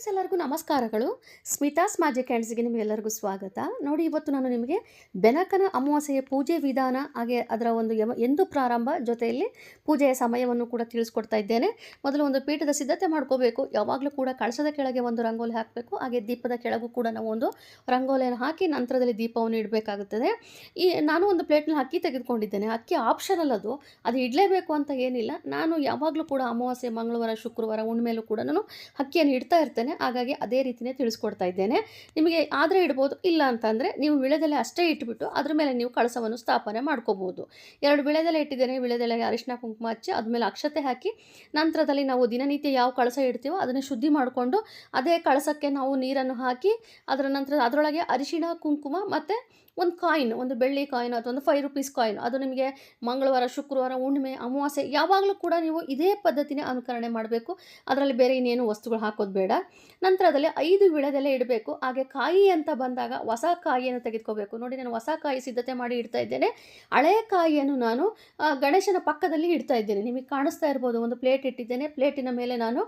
Friends, ಎಲ್ಲರಿಗೂ ನಮಸ್ಕಾರಗಳು. Smitha's magic ಹ್ಯಾಂಡ್ಸ್ಗೆ ನಿಮಗೆಲ್ಲರಿಗೂ ಸ್ವಾಗತ. ನೋಡಿ, ಇವತ್ತು ನಾನು ನಿಮಗೆ ಬೆನಕನ ಅಮಾವಾಸ್ಯೆಯ ಪೂಜೆ ವಿಧಾನ, ಹಾಗೆ ಅದರ ಒಂದು ಎಂದು ಪ್ರಾರಂಭ ಜೊತೆಯಲ್ಲಿ ಪೂಜೆಯ ಸಮಯವನ್ನು ಕೂಡ ತಿಳಿಸ್ಕೊಡ್ತಾ ಇದ್ದೇನೆ. ಮೊದಲು ಒಂದು ಪೀಠದ ಸಿದ್ಧತೆ ಮಾಡ್ಕೋಬೇಕು. ಯಾವಾಗಲೂ ಕೂಡ ಕಳಸದ ಕೆಳಗೆ ಒಂದು ರಂಗೋಲಿ ಹಾಕಬೇಕು. ಹಾಗೆ ದೀಪದ ಕೆಳಗೂ ಕೂಡ ನಾವು ಒಂದು ರಂಗೋಲಿಯನ್ನು ಹಾಕಿ ನಂತರದಲ್ಲಿ ದೀಪವನ್ನು ಇಡಬೇಕಾಗುತ್ತದೆ. ಈ, ನಾನು ಒಂದು ಪ್ಲೇಟ್ನಲ್ಲಿ ಅಕ್ಕಿ ತೆಗೆದುಕೊಂಡಿದ್ದೇನೆ. ಅಕ್ಕಿ ಆಪ್ಷನಲ್ ಅದು. ಅದು ಇಡಲೇಬೇಕು ಅಂತ ಏನಿಲ್ಲ. ನಾನು ಯಾವಾಗಲೂ ಕೂಡ ಅಮಾವಾಸ್ಯೆ, ಮಂಗಳವಾರ, ಶುಕ್ರವಾರ ಉಣ್ಮೇಲೂ ಕೂಡ ನಾನು ಅಕ್ಕಿಯನ್ನು ಇಡ್ತಾ ಇರ್ತೇನೆ. ಹಾಗಾಗಿ ಅದೇ ರೀತಿಯೇ ತಿಳಿಸ್ಕೊಡ್ತಾ ಇದ್ದೇನೆ. ನಿಮಗೆ ಆದರೆ ಇಡ್ಬೋದು, ಇಲ್ಲ ಅಂತಂದರೆ ನೀವು ವಿಳೆದೆಲೆ ಅಷ್ಟೇ ಇಟ್ಬಿಟ್ಟು ಅದ್ರ ಮೇಲೆ ನೀವು ಕಳಸವನ್ನು ಸ್ಥಾಪನೆ ಮಾಡ್ಕೋಬೋದು. ಎರಡು ವಿಳೆದೆಲೆ ಇಟ್ಟಿದ್ದೇನೆ. ವಿಳೆದೆಲೆಗೆ ಅರಿಶಿನ ಕುಂಕುಮ ಹಚ್ಚಿ ಅದ್ಮೇಲೆ ಅಕ್ಷತೆ ಹಾಕಿ ನಂತರದಲ್ಲಿ ನಾವು ದಿನನಿತ್ಯ ಯಾವ ಕಳಸ ಇಡ್ತೀವೋ ಅದನ್ನು ಶುದ್ಧಿ ಮಾಡಿಕೊಂಡು ಅದೇ ಕಳಸಕ್ಕೆ ನಾವು ನೀರನ್ನು ಹಾಕಿ ಅದರ ನಂತರ ಅದರೊಳಗೆ ಅರಿಶಿಣ, ಕುಂಕುಮ ಮತ್ತು ಒಂದು ಕಾಯಿನ್, ಒಂದು ಬೆಳ್ಳಿ ಕಾಯಿನ್ ಅಥವಾ ಒಂದು ಫೈವ್ ರುಪೀಸ್ ಕಾಯಿನ್, ಅದು ನಿಮಗೆ ಮಂಗಳವಾರ, ಶುಕ್ರವಾರ, ಹುಣ್ಣಿಮೆ, ಅಮಾವಾಸ್ಯೆ ಯಾವಾಗಲೂ ಕೂಡ ನೀವು ಇದೇ ಪದ್ಧತಿನೇ ಅನುಕರಣೆ ಮಾಡಬೇಕು. ಅದರಲ್ಲಿ ಬೇರೆ ಇನ್ನೇನು ವಸ್ತುಗಳು ಹಾಕೋದು ಬೇಡ. ನಂತರದಲ್ಲಿ ಐದು ವಿಳೆದೆಲೆ ಇಡಬೇಕು. ಹಾಗೆ ಕಾಯಿ ಅಂತ ಬಂದಾಗ ಹೊಸ ಕಾಯಿಯನ್ನು ತೆಗೆದುಕೋಬೇಕು. ನೋಡಿ, ನಾನು ಹೊಸ ಕಾಯಿ ಸಿದ್ಧತೆ ಮಾಡಿ ಇಡ್ತಾ ಇದ್ದೇನೆ. ಹಳೆಯ ಕಾಯಿಯನ್ನು ನಾನು ಗಣೇಶನ ಪಕ್ಕದಲ್ಲಿ ಇಡ್ತಾ ಇದ್ದೇನೆ. ನಿಮಗೆ ಕಾಣಿಸ್ತಾ ಇರ್ಬೋದು, ಒಂದು ಪ್ಲೇಟ್ ಇಟ್ಟಿದ್ದೇನೆ. ಪ್ಲೇಟಿನ ಮೇಲೆ ನಾನು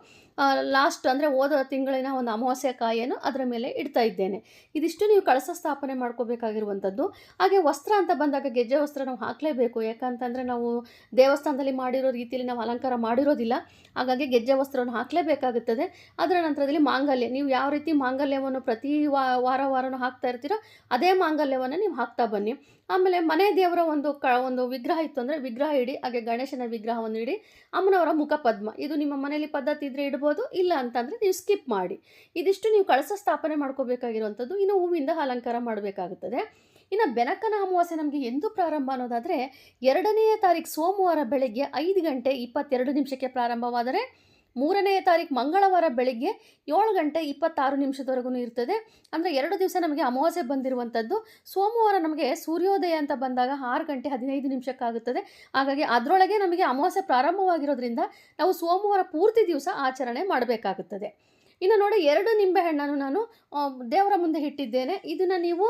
ಲಾಸ್ಟ್ ಅಂದರೆ ಹೋದ ತಿಂಗಳಿನ ಒಂದು ಅಮಾವಾಸ್ಯ ಕಾಯಿಯನ್ನು ಅದರ ಮೇಲೆ ಇಡ್ತಾ ಇದ್ದೇನೆ. ಇದಿಷ್ಟು ನೀವು ಕಳಸ ಸ್ಥಾಪನೆ ಮಾಡ್ಕೋಬೇಕಾಗಿರುವಂಥದ್ದು ಹಾಗೆ ವಸ್ತ್ರ ಅಂತ ಬಂದಾಗ ಗೆಜ್ಜೆ ವಸ್ತ್ರ ನಾವು ಹಾಕಲೇಬೇಕು. ಯಾಕಂತಂದರೆ ನಾವು ದೇವಸ್ಥಾನದಲ್ಲಿ ಮಾಡಿರೋ ರೀತಿಯಲ್ಲಿ ನಾವು ಅಲಂಕಾರ ಮಾಡಿರೋದಿಲ್ಲ. ಹಾಗಾಗಿ ಗೆಜ್ಜೆ ವಸ್ತ್ರವನ್ನು ಹಾಕಲೇಬೇಕಾಗುತ್ತದೆ. ಅದರ ನಂತರದಲ್ಲಿ ಮಾಂಗಲ್ಯ. ನೀವು ಯಾವ ರೀತಿ ಮಾಂಗಲ್ಯವನ್ನು ಪ್ರತಿ ವಾರ ವಾರನೂ ಹಾಕ್ತಾ ಇರ್ತೀರೋ, ಅದೇ ಮಾಂಗಲ್ಯವನ್ನು ನೀವು ಹಾಕ್ತಾ ಬನ್ನಿ. ಆಮೇಲೆ ಮನೆ ದೇವರ ಒಂದು ಕ, ಒಂದು ವಿಗ್ರಹ ಇತ್ತು ಅಂದರೆ ವಿಗ್ರಹ ಇಡಿ, ಹಾಗೆ ಗಣೇಶನ ವಿಗ್ರಹವನ್ನು ಇಡಿ, ಅಮ್ಮನವರ ಮುಖ ಪದ್ಮ. ಇದು ನಿಮ್ಮ ಮನೆಯಲ್ಲಿ ಪದ್ಧತಿ ಇದ್ದರೆ ಇಡ್ಬೋದು, ಇಲ್ಲ ಅಂತಂದರೆ ನೀವು ಸ್ಕಿಪ್ ಮಾಡಿ. ಇದಿಷ್ಟು ನೀವು ಕಳಸ ಸ್ಥಾಪನೆ ಮಾಡ್ಕೋಬೇಕಾಗಿರುವಂಥದ್ದು, ಇನ್ನು ಹೂವಿಂದ ಅಲಂಕಾರ ಮಾಡಬೇಕಾಗುತ್ತದೆ. ಇನ್ನು ಬೆನಕನ ಅಮಾವಾಸ್ಯೆ ನಮಗೆ ಎಂದು ಪ್ರಾರಂಭ ಅನ್ನೋದಾದರೆ, ಎರಡನೆಯ ತಾರೀಕು ಸೋಮವಾರ ಬೆಳಗ್ಗೆ ಐದು ಗಂಟೆ ಇಪ್ಪತ್ತೆರಡು ನಿಮಿಷಕ್ಕೆ ಪ್ರಾರಂಭವಾದರೆ ಮೂರನೆಯ ತಾರೀಕು ಮಂಗಳವಾರ ಬೆಳಗ್ಗೆ ಏಳು ಗಂಟೆ ಇಪ್ಪತ್ತಾರು ನಿಮಿಷದವರೆಗೂ ಇರ್ತದೆ. ಅಂದರೆ ಎರಡು ದಿವಸ ನಮಗೆ ಅಮಾವಾಸ್ಯೆ ಬಂದಿರುವಂಥದ್ದು. ಸೋಮವಾರ ನಮಗೆ ಸೂರ್ಯೋದಯ ಅಂತ ಬಂದಾಗ ಆರು ಗಂಟೆ ಹದಿನೈದು ನಿಮಿಷಕ್ಕಾಗುತ್ತದೆ. ಹಾಗಾಗಿ ಅದರೊಳಗೆ ನಮಗೆ ಅಮಾವಾಸ್ಯೆ ಪ್ರಾರಂಭವಾಗಿರೋದ್ರಿಂದ ನಾವು ಸೋಮವಾರ ಪೂರ್ತಿ ದಿವಸ ಆಚರಣೆ ಮಾಡಬೇಕಾಗುತ್ತದೆ. ಇನ್ನು ನೋಡಿ, ಎರಡು ನಿಂಬೆಹಣ್ಣನ್ನು ನಾನು ದೇವರ ಮುಂದೆ ಇಟ್ಟಿದ್ದೇನೆ. ಇದನ್ನು ನೀವು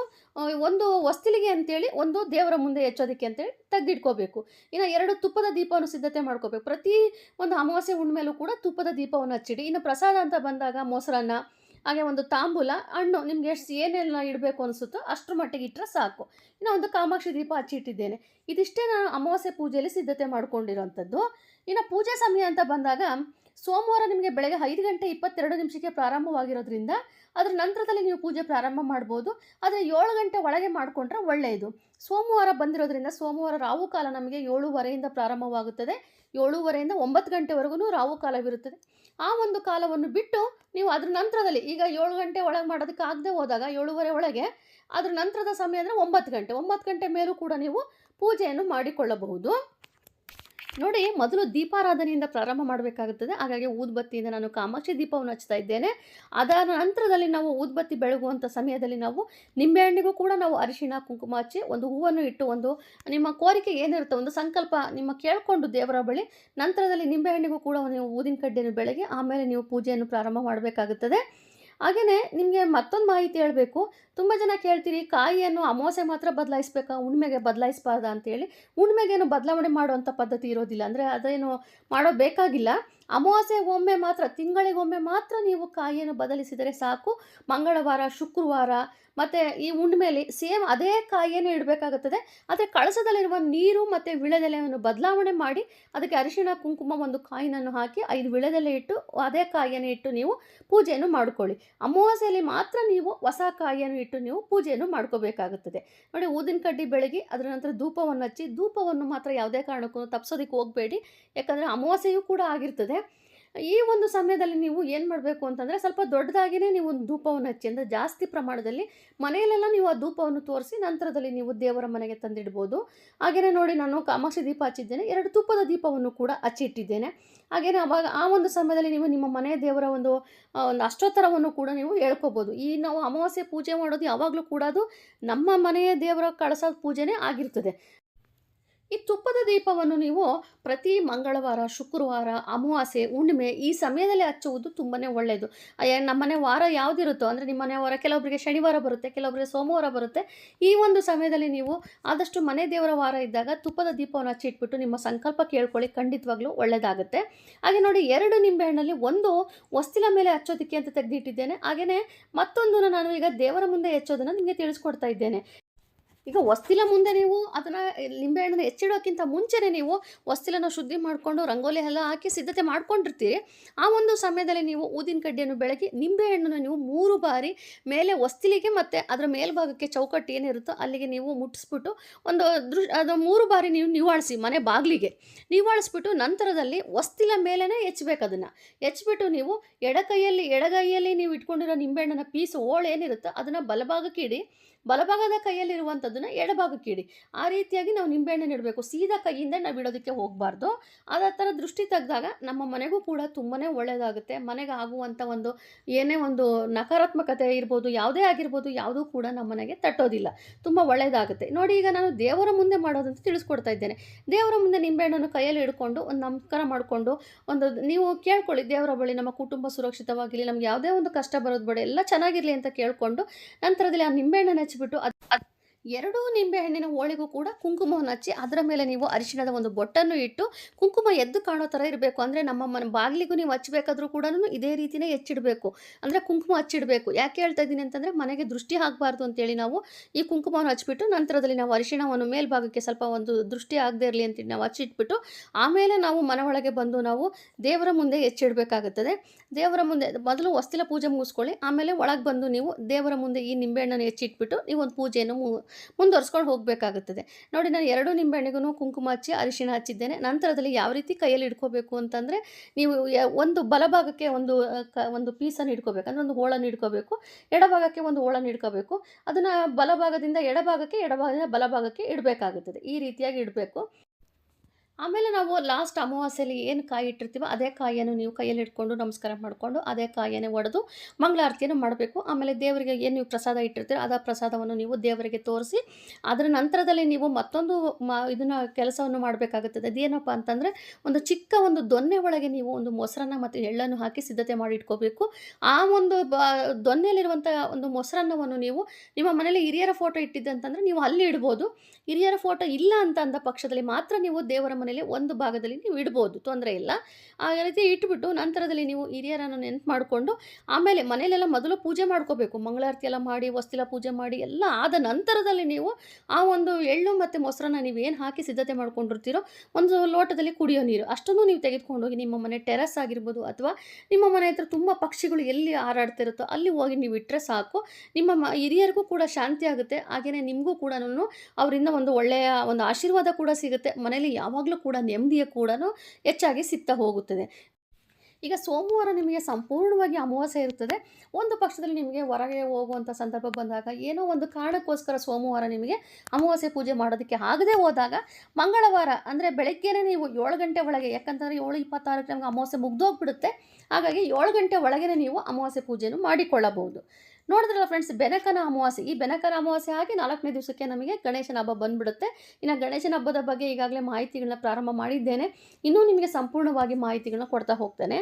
ಒಂದು ವಸ್ತಿಲಿಗೆ ಅಂತೇಳಿ, ಒಂದು ದೇವರ ಮುಂದೆ ಹೆಚ್ಚೋದಕ್ಕೆ ಅಂತೇಳಿ ತೆಗೆದಿಟ್ಕೋಬೇಕು. ಇನ್ನು ಎರಡು ತುಪ್ಪದ ದೀಪವನ್ನು ಸಿದ್ಧತೆ ಮಾಡ್ಕೋಬೇಕು. ಪ್ರತಿ ಒಂದು ಅಮಾವಾಸ್ಯೆ ಉಣ್ಮೇಲೂ ಕೂಡ ತುಪ್ಪದ ದೀಪವನ್ನು ಹಚ್ಚಿಡಿ. ಇನ್ನು ಪ್ರಸಾದ ಅಂತ ಬಂದಾಗ ಮೊಸರನ್ನ, ಹಾಗೆ ಒಂದು ತಾಂಬೂಲ, ಹಣ್ಣು, ನಿಮ್ಗೆ ಎಷ್ಟು ಏನೆಲ್ಲ ಇಡಬೇಕು ಅನಿಸುತ್ತೋ ಅಷ್ಟರ ಮಟ್ಟಿಗೆ ಇಟ್ಟರೆ ಸಾಕು. ಇನ್ನು ಒಂದು ಕಾಮಾಕ್ಷಿ ದೀಪ ಹಚ್ಚಿಟ್ಟಿದ್ದೇನೆ ಇದಿಷ್ಟೇ ನಾನು ಅಮಾವಾಸ್ಯೆ ಪೂಜೆಯಲ್ಲಿ ಸಿದ್ಧತೆ ಮಾಡ್ಕೊಂಡಿರೋಂಥದ್ದು. ಇನ್ನು ಪೂಜೆ ಸಮಯ ಅಂತ ಬಂದಾಗ ಸೋಮವಾರ ನಿಮಗೆ ಬೆಳಗ್ಗೆ ಐದು ಗಂಟೆ ಇಪ್ಪತ್ತೆರಡು ನಿಮಿಷಕ್ಕೆ ಪ್ರಾರಂಭವಾಗಿರೋದ್ರಿಂದ ಅದರ ನಂತರದಲ್ಲಿ ನೀವು ಪೂಜೆ ಪ್ರಾರಂಭ ಮಾಡ್ಬೋದು. ಆದರೆ ಏಳು ಗಂಟೆ ಒಳಗೆ ಮಾಡಿಕೊಂಡ್ರೆ ಒಳ್ಳೆಯದು. ಸೋಮವಾರ ಬಂದಿರೋದ್ರಿಂದ ಸೋಮವಾರ ರಾಹುಕಾಲ ನಮಗೆ ಏಳುವರೆಯಿಂದ ಪ್ರಾರಂಭವಾಗುತ್ತದೆ. ಏಳುವರೆಯಿಂದ ಒಂಬತ್ತು ಗಂಟೆವರೆಗೂ ರಾಹುಕಾಲವಿರುತ್ತದೆ ಆ ಒಂದು ಕಾಲವನ್ನು ಬಿಟ್ಟು ನೀವು ಅದ್ರ ನಂತರದಲ್ಲಿ ಈಗ ಏಳು ಗಂಟೆ ಒಳಗೆ ಮಾಡೋದಕ್ಕೆ ಆಗದೆ ಹೋದಾಗ ಏಳುವರೆ ಒಳಗೆ ಅದ್ರ ನಂತರದ ಸಮಯ ಅಂದರೆ ಒಂಬತ್ತು ಗಂಟೆ. ಒಂಬತ್ತು ಗಂಟೆ ಮೇಲೂ ಕೂಡ ನೀವು ಪೂಜೆಯನ್ನು ಮಾಡಿಕೊಳ್ಳಬಹುದು. ನೋಡಿ, ಮೊದಲು ದೀಪಾರಾಧನೆಯಿಂದ ಪ್ರಾರಂಭ ಮಾಡಬೇಕಾಗುತ್ತದೆ. ಹಾಗಾಗಿ ಊದ್ಬತ್ತಿಯಿಂದ ನಾನು ಕಾಮಾಕ್ಷಿ ದೀಪವನ್ನು ಹಚ್ತಾ ಇದ್ದೇನೆ. ಅದರ ನಂತರದಲ್ಲಿ ನಾವು ಊದ್ಬತ್ತಿ ಬೆಳಗುವಂಥ ಸಮಯದಲ್ಲಿ ನಾವು ನಿಂಬೆಹಣ್ಣಿಗೂ ಕೂಡ ನಾವು ಅರಿಶಿಣ, ಕುಂಕುಮ ಹಚ್ಚಿ ಒಂದು ಹೂವನ್ನು ಇಟ್ಟು ಒಂದು ನಿಮ್ಮ ಕೋರಿಕೆ ಏನಿರುತ್ತೆ, ಒಂದು ಸಂಕಲ್ಪ ನಿಮ್ಮ ಕೇಳಿಕೊಂಡು ದೇವರ ಬಳಿ ನಂತರದಲ್ಲಿ ನಿಂಬೆಹಣ್ಣಿಗೂ ಕೂಡ ನೀವು ಊದಿನ ಕಡ್ಡಿಯನ್ನು ಬೆಳಗ್ಗೆ ಆಮೇಲೆ ನೀವು ಪೂಜೆಯನ್ನು ಪ್ರಾರಂಭ ಮಾಡಬೇಕಾಗುತ್ತದೆ. ಹಾಗೆಯೇ ನಿಮಗೆ ಮತ್ತೊಂದು ಮಾಹಿತಿ ಹೇಳಬೇಕು. ತುಂಬ ಜನ ಕೇಳ್ತೀರಿ, ಕಾಯಿಯನ್ನು ಅಮಾವಾಸ್ಯೆ ಮಾತ್ರ ಬದಲಾಯಿಸ್ಬೇಕಾ? ಉಣ್ಮೆಗೆ ಬದಲಾಯಿಸಬಾರ್ದಾ ಅಂತೇಳಿ. ಉಣ್ಮೆಗೇನು ಬದಲಾವಣೆ ಮಾಡುವಂಥ ಪದ್ಧತಿ ಇರೋದಿಲ್ಲ. ಅಂದರೆ ಅದೇನು ಮಾಡೋ ಬೇಕಾಗಿಲ್ಲ. ಅಮಾವಾಸ್ಯೆ ಒಮ್ಮೆ ಮಾತ್ರ ತಿಂಗಳಿಗೊಮ್ಮೆ ಮಾತ್ರ ನೀವು ಕಾಯಿಯನ್ನು ಬದಲಿಸಿದರೆ ಸಾಕು. ಮಂಗಳವಾರ, ಶುಕ್ರವಾರ, ಮತ್ತು ಈ ಉಣ್ಮೆಲಿ ಸೇಮ್ ಅದೇ ಕಾಯಿಯನ್ನು ಇಡಬೇಕಾಗುತ್ತದೆ. ಆದರೆ ಕಳಸದಲ್ಲಿರುವ ನೀರು ಮತ್ತು ವಿಳೆದೆಲೆಯನ್ನು ಬದಲಾವಣೆ ಮಾಡಿ, ಅದಕ್ಕೆ ಅರಿಶಿಣ, ಕುಂಕುಮ ಒಂದು ಕಾಯಿನನ್ನು ಹಾಕಿ ಐದು ವಿಳೆದೆಲೆ ಇಟ್ಟು ಅದೇ ಕಾಯಿಯನ್ನು ಇಟ್ಟು ನೀವು ಪೂಜೆಯನ್ನು ಮಾಡಿಕೊಳ್ಳಿ. ಅಮಾವಾಸ್ಯೆಯಲ್ಲಿ ಮಾತ್ರ ನೀವು ಹೊಸ ಕಾಯಿಯನ್ನು ಇಟ್ಟು ನೀವು ಪೂಜೆಯನ್ನು ಮಾಡ್ಕೋಬೇಕಾಗುತ್ತದೆ. ನೋಡಿ, ಊದಿನ ಕಡ್ಡಿ ಬೆಳಗ್ಗೆ ಅದರ ನಂತರ ಧೂಪವನ್ನು ಹಚ್ಚಿ, ಧೂಪವನ್ನು ಮಾತ್ರ ಯಾವುದೇ ಕಾರಣಕ್ಕೂ ತಪ್ಪಿಸೋದಕ್ಕೆ ಹೋಗಬೇಡಿ. ಯಾಕಂದರೆ ಅಮಾವಾಸ್ಯೆಯೂ ಕೂಡ ಆಗಿರ್ತದೆ. ಈ ಒಂದು ಸಮಯದಲ್ಲಿ ನೀವು ಏನು ಮಾಡಬೇಕು ಅಂತಂದರೆ ಸ್ವಲ್ಪ ದೊಡ್ಡದಾಗಿಯೇ ನೀವು ಒಂದು ಧೂಪವನ್ನು ಹಚ್ಚಿ, ಅಂದರೆ ಜಾಸ್ತಿ ಪ್ರಮಾಣದಲ್ಲಿ ಮನೆಯಲ್ಲೆಲ್ಲ ನೀವು ಆ ಧೂಪವನ್ನು ತೋರಿಸಿ ನಂತರದಲ್ಲಿ ನೀವು ದೇವರ ಮನೆಗೆ ತಂದಿಡ್ಬೋದು. ಹಾಗೆಯೇ ನೋಡಿ ನಾನು ಕಾಮಾಕ್ಷಿ ದೀಪ ಹಚ್ಚಿದ್ದೇನೆ. ಎರಡು ತುಪ್ಪದ ದೀಪವನ್ನು ಕೂಡ ಹಚ್ಚಿಟ್ಟಿದ್ದೇನೆ. ಹಾಗೆಯೇ ಅವಾಗ ಆ ಒಂದು ಸಮಯದಲ್ಲಿ ನೀವು ನಿಮ್ಮ ಮನೆ ದೇವರ ಒಂದು ಒಂದು ಅಷ್ಟೋತ್ತರವನ್ನು ಕೂಡ ನೀವು ಹೇಳ್ಕೋಬೋದು. ಈ ನಾವು ಅಮಾವಾಸ್ಯೆ ಪೂಜೆ ಮಾಡೋದು ಯಾವಾಗಲೂ ಕೂಡ ಅದು ನಮ್ಮ ಮನೆಯ ದೇವರ ಕಳಸೋದು ಪೂಜೆನೇ ಆಗಿರ್ತದೆ. ಈ ತುಪ್ಪದ ದೀಪವನ್ನು ನೀವು ಪ್ರತಿ ಮಂಗಳವಾರ, ಶುಕ್ರವಾರ, ಅಮಾವಾಸ್ಯೆ, ಹುಣ್ಣಿಮೆ ಈ ಸಮಯದಲ್ಲಿ ಹಚ್ಚುವುದು ತುಂಬಾ ಒಳ್ಳೆಯದು ನಮ್ಮನೆ ವಾರ ಯಾವುದಿರುತ್ತೋ, ಅಂದರೆ ನಿಮ್ಮ ಮನೆ ವಾರ ಕೆಲವೊಬ್ಬರಿಗೆ ಶನಿವಾರ ಬರುತ್ತೆ ಕೆಲವೊಬ್ಬರಿಗೆ ಸೋಮವಾರ ಬರುತ್ತೆ. ಈ ಒಂದು ಸಮಯದಲ್ಲಿ ನೀವು ಆದಷ್ಟು ಮನೆ ದೇವರ ವಾರ ಇದ್ದಾಗ ತುಪ್ಪದ ದೀಪವನ್ನು ಹಚ್ಚಿಟ್ಬಿಟ್ಟು ನಿಮ್ಮ ಸಂಕಲ್ಪ ಕೇಳ್ಕೊಳ್ಳಿ, ಖಂಡಿತವಾಗ್ಲೂ ಒಳ್ಳೆಯದಾಗುತ್ತೆ ಹಾಗೆ ನೋಡಿ, ಎರಡು ನಿಂಬೆಹಣ್ಣಲ್ಲಿ ಒಂದು ವಸ್ತಿಲ ಮೇಲೆ ಹಚ್ಚೋದಕ್ಕೆ ಅಂತ ತೆಗೆದಿಟ್ಟಿದ್ದೇನೆ. ಹಾಗೆಯೇ ಮತ್ತೊಂದನ್ನು ನಾನು ಈಗ ದೇವರ ಮುಂದೆ ಹೆಚ್ಚೋದನ್ನು ನಿಮಗೆ ತಿಳಿಸ್ಕೊಡ್ತಾ ಇದ್ದೇನೆ. ಈಗ ಹೊಸ್ತಿಲ ಮುಂದೆ ನೀವು ಅದನ್ನು ನಿಂಬೆಹಣ್ಣನ್ನು ಹೆಚ್ಚಿಡೋಕ್ಕಿಂತ ಮುಂಚೆನೇ ನೀವು ಹೊಸ್ತಿಲನ್ನು ಶುದ್ಧಿ ಮಾಡಿಕೊಂಡು ರಂಗೋಲಿ ಎಲ್ಲ ಹಾಕಿ ಸಿದ್ಧತೆ ಮಾಡ್ಕೊಂಡಿರ್ತೀರಿ. ಆ ಒಂದು ಸಮಯದಲ್ಲಿ ನೀವು ಊದಿನ ಕಡ್ಡಿಯನ್ನು ಬೆಳಗಿ ನಿಂಬೆಹಣ್ಣನ್ನು ನೀವು ಮೂರು ಬಾರಿ ಮೇಲೆ ಹೊಸ್ತಿಲಿಗೆ ಮತ್ತು ಅದರ ಮೇಲ್ಭಾಗಕ್ಕೆ ಚೌಕಟ್ಟು ಏನಿರುತ್ತೋ ಅಲ್ಲಿಗೆ ನೀವು ಮುಟ್ಟಿಸ್ಬಿಟ್ಟು ಒಂದು ದೃಶ್, ಅದು ಮೂರು ಬಾರಿ ನೀವು ನಿವಾಳಿಸಿ ಮನೆ ಬಾಗಿಲಿಗೆ. ನಿವಾಳಿಸ್ಬಿಟ್ಟು ನಂತರದಲ್ಲಿ ಹೊಸ್ತಿಲ ಮೇಲೇ ಹೆಚ್ಚಬೇಕು ಅದನ್ನು. ಹೆಚ್ಚಿಬಿಟ್ಟು ನೀವು ಎಡಕೈಯಲ್ಲಿ, ಎಡಗೈಯಲ್ಲಿ ನೀವು ಇಟ್ಕೊಂಡಿರೋ ನಿಂಬೆಹಣ್ಣನ್ನು ಪೀಸು ಓಳು ಏನಿರುತ್ತೋ ಅದನ್ನು ಬಲಭಾಗಕ್ಕೆ ಇಡಿ. ಬಲಭಾಗದ ಕೈಯಲ್ಲಿರುವಂಥದ್ದನ್ನು ಎಡಭಾಗಕ್ಕೆ ಇಡಿ. ಆ ರೀತಿಯಾಗಿ ನಾವು ನಿಂಬೆಹಣ್ಣನ್ನು ಇಡಬೇಕು. ಸೀದಾ ಕೈಯಿಂದ ನಾವು ಇಡೋದಕ್ಕೆ ಹೋಗಬಾರ್ದು. ಅದ ಥರ ದೃಷ್ಟಿ ತೆಗೆದಾಗ ನಮ್ಮ ಮನೆಗೂ ಕೂಡ ತುಂಬಾ ಒಳ್ಳೆಯದಾಗುತ್ತೆ ಮನೆಗೆ ಆಗುವಂಥ ಒಂದು ಏನೇ ಒಂದು ನಕಾರಾತ್ಮಕತೆ ಇರ್ಬೋದು, ಯಾವುದೇ ಆಗಿರ್ಬೋದು, ಯಾವುದೂ ಕೂಡ ನಮ್ಮ ಮನೆಗೆ ತಟ್ಟೋದಿಲ್ಲ. ತುಂಬ ಒಳ್ಳೆಯದಾಗುತ್ತೆ ನೋಡಿ ಈಗ ನಾನು ದೇವರ ಮುಂದೆ ಮಾಡೋದಂತ ತಿಳಿಸ್ಕೊಡ್ತಾ ಇದ್ದೇನೆ. ದೇವರ ಮುಂದೆ ನಿಂಬೆಹಣ್ಣನ್ನು ಕೈಯಲ್ಲಿ ಹಿಡ್ಕೊಂಡು ಒಂದು ನಮಸ್ಕಾರ ಮಾಡಿಕೊಂಡು ಒಂದು ನೀವು ಕೇಳ್ಕೊಳ್ಳಿ, ದೇವರ ಬಳಿ ನಮ್ಮ ಕುಟುಂಬ ಸುರಕ್ಷಿತವಾಗಿರಲಿ, ನಮ್ಗೆ ಯಾವುದೇ ಒಂದು ಕಷ್ಟ ಬರೋದು ಬೇಡ, ಎಲ್ಲ ಚೆನ್ನಾಗಿರಲಿ ಅಂತ ಕೇಳಿಕೊಂಡು ನಂತರದಲ್ಲಿ ಆ ನಿಂಬೆಹಣ್ಣನ್ನು ಅದು ಅದು ಎರಡೂ ನಿಂಬೆಹಣ್ಣಿನ ಹೋಳಿಗೂ ಕೂಡ ಕುಂಕುಮವನ್ನು ಹಚ್ಚಿ ಅದರ ಮೇಲೆ ನೀವು ಅರಿಶಿಣದ ಒಂದು ಬೊಟ್ಟನ್ನು ಇಟ್ಟು ಕುಂಕುಮ ಎದ್ದು ಕಾಣೋ ಥರ ಇರಬೇಕು. ಅಂದರೆ ನಮ್ಮ ಮನೆ ಬಾಗಿಲಿಗೂ ನೀವು ಹಚ್ಚಬೇಕಾದ್ರೂ ಕೂಡ ಇದೇ ರೀತಿಯೇ ಹೆಚ್ಚಿಡಬೇಕು. ಅಂದರೆ ಕುಂಕುಮ ಹಚ್ಚಿಡಬೇಕು. ಯಾಕೆ ಹೇಳ್ತಾ ಇದ್ದೀನಿ ಅಂತಂದರೆ ಮನೆಗೆ ದೃಷ್ಟಿ ಆಗಬಾರ್ದು ಅಂತೇಳಿ ನಾವು ಈ ಕುಂಕುಮವನ್ನು ಹಚ್ಚಿಬಿಟ್ಟು ನಂತರದಲ್ಲಿ ನಾವು ಅರಿಶಿಣವನ್ನು ಮೇಲ್ಭಾಗಕ್ಕೆ ಸ್ವಲ್ಪ ಒಂದು ದೃಷ್ಟಿ ಆಗದೇ ಇರಲಿ ಅಂತೇಳಿ ನಾವು ಹಚ್ಚಿಟ್ಬಿಟ್ಟು ಆಮೇಲೆ ನಾವು ಮನೆ ಒಳಗೆ ಬಂದು ನಾವು ದೇವರ ಮುಂದೆ ಹೆಚ್ಚಿಡಬೇಕಾಗುತ್ತದೆ. ದೇವರ ಮುಂದೆ ಮೊದಲು ಹೊಸ್ತಿಲ ಪೂಜೆ ಮುಗಿಸ್ಕೊಳ್ಳಿ. ಆಮೇಲೆ ಒಳಗೆ ಬಂದು ನೀವು ದೇವರ ಮುಂದೆ ಈ ನಿಂಬೆಹಣ್ಣನ್ನು ಹೆಚ್ಚಿಟ್ಬಿಟ್ಟು ನೀವು ಒಂದು ಪೂಜೆಯನ್ನು ಮುಂದುವರ್ಸ್ಕೊಂಡು ಹೋಗಬೇಕಾಗುತ್ತದೆ. ನೋಡಿ, ನಾನು ಎರಡು ನಿಂಬೆಹಣ್ಣಿಗೂ ಕುಂಕುಮ ಹಚ್ಚಿ ಅರಿಶಿಣ ಹಚ್ಚಿದ್ದೇನೆ. ನಂತರದಲ್ಲಿ ಯಾವ ರೀತಿ ಕೈಯಲ್ಲಿ ಇಟ್ಕೋಬೇಕು ಅಂತಂದರೆ, ನೀವು ಒಂದು ಬಲಭಾಗಕ್ಕೆ ಒಂದು ಕ, ಒಂದು ಪೀಸನ್ನು ಇಟ್ಕೋಬೇಕು. ಅಂದರೆ ಒಂದು ಹೋಳನ್ನು ಇಟ್ಕೋಬೇಕು. ಎಡಭಾಗಕ್ಕೆ ಒಂದು ಹೋಳನ್ನು ಇಟ್ಕೋಬೇಕು. ಅದನ್ನು ಬಲಭಾಗದಿಂದ ಎಡಭಾಗಕ್ಕೆ, ಎಡಭಾಗದಿಂದ ಬಲಭಾಗಕ್ಕೆ ಇಡಬೇಕಾಗುತ್ತದೆ. ಈ ರೀತಿಯಾಗಿ ಇಡಬೇಕು. ಆಮೇಲೆ ನಾವು ಲಾಸ್ಟ್ ಅಮಾವಾಸ್ಯೆಯಲ್ಲಿ ಏನು ಕಾಯಿ ಇಟ್ಟಿರ್ತೀವೋ ಅದೇ ಕಾಯಿಯನ್ನು ನೀವು ಕೈಯಲ್ಲಿ ಇಟ್ಕೊಂಡು ನಮಸ್ಕಾರ ಮಾಡಿಕೊಂಡು ಅದೇ ಕಾಯಿಯನ್ನು ಒಡೆದು ಮಂಗಳಾರತಿಯನ್ನು ಮಾಡಬೇಕು. ಆಮೇಲೆ ದೇವರಿಗೆ ಏನು ನೀವು ಪ್ರಸಾದ ಇಟ್ಟಿರ್ತೀರೋ ಅದ ಪ್ರಸಾದವನ್ನು ನೀವು ದೇವರಿಗೆ ತೋರಿಸಿ ಅದರ ನಂತರದಲ್ಲಿ ನೀವು ಮತ್ತೊಂದು ಮ, ಇದನ್ನು ಕೆಲಸವನ್ನು ಮಾಡಬೇಕಾಗುತ್ತದೆ. ಅದೇನಪ್ಪ ಅಂತಂದರೆ ಒಂದು ಚಿಕ್ಕ ಒಂದು ದೊನ್ನೆ ಒಳಗೆ ನೀವು ಒಂದು ಮೊಸರನ್ನ ಮತ್ತು ಎಳ್ಳನ್ನು ಹಾಕಿ ಸಿದ್ಧತೆ ಮಾಡಿ ಇಟ್ಕೋಬೇಕು. ಆ ಒಂದು ಬ ದೊನ್ನೆಯಲ್ಲಿರುವಂಥ ಒಂದು ಮೊಸರನ್ನವನ್ನು ನೀವು ನಿಮ್ಮ ಮನೇಲಿ ಹಿರಿಯರ ಫೋಟೋ ಇಟ್ಟಿದ್ದಂತಂದರೆ ನೀವು ಅಲ್ಲಿ ಇಡ್ಬೋದು. ಹಿರಿಯರ ಫೋಟೋ ಇಲ್ಲ ಅಂತ ಅಂದ ಪಕ್ಷದಲ್ಲಿ ಮಾತ್ರ ನೀವು ದೇವರ ಮನೆಯಲ್ಲಿ ಒಂದು ಭಾಗದಲ್ಲಿ ನೀವು ಇಡ್ಬೋದು, ತೊಂದರೆ ಇಲ್ಲ. ಆ ರೀತಿ ಇಟ್ಬಿಟ್ಟು ನಂತರದಲ್ಲಿ ನೀವು ಹಿರಿಯರನ್ನು ನೆನ್ಪು ಮಾಡಿಕೊಂಡು ಆಮೇಲೆ ಮನೆಯಲ್ಲೆಲ್ಲ ಮೊದಲು ಪೂಜೆ ಮಾಡ್ಕೋಬೇಕು. ಮಂಗಳಾರತಿ ಎಲ್ಲ ಮಾಡಿ ವಸ್ತಿಲ ಪೂಜೆ ಮಾಡಿ ಎಲ್ಲ ಆದ ನಂತರದಲ್ಲಿ ನೀವು ಆ ಒಂದು ಎಳ್ಳು ಮತ್ತು ಮೊಸರನ್ನ ನೀವು ಏನು ಹಾಕಿ ಸಿದ್ಧತೆ ಮಾಡ್ಕೊಂಡಿರ್ತೀರೋ ಒಂದು ಲೋಟದಲ್ಲಿ ಕುಡಿಯೋ ನೀರು. ಅಷ್ಟನ್ನು ನೀವು ತೆಗೆದುಕೊಂಡು ಹೋಗಿ ನಿಮ್ಮ ಮನೆ ಟೆರಸ್ ಆಗಿರ್ಬೋದು ಅಥವಾ ನಿಮ್ಮ ಮನೆ ಹತ್ರ ತುಂಬ ಪಕ್ಷಿಗಳು ಎಲ್ಲಿ ಹಾರಾಡ್ತಿರುತ್ತೋ ಅಲ್ಲಿ ಹೋಗಿ ನೀವು ಇಟ್ಟರೆ ಸಾಕು. ನಿಮ್ಮ ಮ, ಹಿರಿಯರಿಗೂ ಕೂಡ ಶಾಂತಿ ಆಗುತ್ತೆ. ಹಾಗೆಯೇ ನಿಮಗೂ ಕೂಡ ಅವರಿಂದ ಒಂದು ಒಳ್ಳೆಯ ಒಂದು ಆಶೀರ್ವಾದ ಕೂಡ ಸಿಗುತ್ತೆ. ಮನೇಲಿ ಯಾವಾಗಲೂ ಕೂಡ ನೆಮ್ಮದಿಯ ಕೂಡ ಹೆಚ್ಚಾಗಿ ಸಿಗ್ತಾ ಹೋಗುತ್ತದೆ. ಈಗ ಸೋಮವಾರ ನಿಮಗೆ ಸಂಪೂರ್ಣವಾಗಿ ಅಮಾವಾಸ್ಯ ಇರ್ತದೆ ಒಂದು ಪಕ್ಷದಲ್ಲಿ ನಿಮಗೆ ಹೊರಗೆ ಹೋಗುವಂಥ ಸಂದರ್ಭ ಬಂದಾಗ ಏನೋ ಒಂದು ಕಾರಣಕ್ಕೋಸ್ಕರ ಸೋಮವಾರ ನಿಮಗೆ ಅಮಾವಾಸ್ಯೆ ಪೂಜೆ ಮಾಡೋದಕ್ಕೆ ಆಗದೆ ಹೋದಾಗ ಮಂಗಳವಾರ ಅಂದರೆ ಬೆಳಗ್ಗೆನೇ ನೀವು ಏಳು ಗಂಟೆ ಒಳಗೆ, ಯಾಕಂತಂದರೆ ಏಳು ಇಪ್ಪತ್ತಾರಕ್ಕೆ ನಮಗೆ ಅಮಾವಾಸ್ಯೆ ಮುಗ್ದೋಗ್ಬಿಡುತ್ತೆ. ಹಾಗಾಗಿ ಏಳು ಗಂಟೆ ಒಳಗೇ ನೀವು ಅಮಾವಾಸ್ಯೆ ಪೂಜೆಯನ್ನು ಮಾಡಿಕೊಳ್ಳಬಹುದು. ನೋಡಿದ್ರಲ್ಲ ಫ್ರೆಂಡ್ಸ್ ಬೆನಕನ ಅಮಾವಾಸ್ಯೆ. ಈ ಬೆನಕನ ಅಮಾವಾಸ್ಯೆ ಆಗಿ ನಾಲ್ಕನೇ ದಿವಸಕ್ಕೆ ನಮಗೆ ಗಣೇಶನ ಹಬ್ಬ ಬಂದ್ಬಿಡುತ್ತೆ. ಇನ್ನು ಗಣೇಶನ ಹಬ್ಬದ ಬಗ್ಗೆ ಈಗಾಗಲೇ ಮಾಹಿತಿಗಳನ್ನ ಪ್ರಾರಂಭ ಮಾಡಿದ್ದೇನೆ. ಇನ್ನೂ ನಿಮಗೆ ಸಂಪೂರ್ಣವಾಗಿ ಮಾಹಿತಿಗಳನ್ನ ಕೊಡ್ತಾ ಹೋಗ್ತೇನೆ.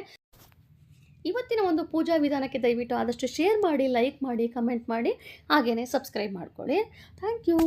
ಇವತ್ತಿನ ಒಂದು ಪೂಜಾ ವಿಧಾನಕ್ಕೆ ದಯವಿಟ್ಟು ಆದಷ್ಟು ಶೇರ್ ಮಾಡಿ ಲೈಕ್ ಮಾಡಿ ಕಮೆಂಟ್ ಮಾಡಿ ಹಾಗೆಯೇ ಸಬ್ಸ್ಕ್ರೈಬ್ ಮಾಡ್ಕೊಳ್ಳಿ. Thank you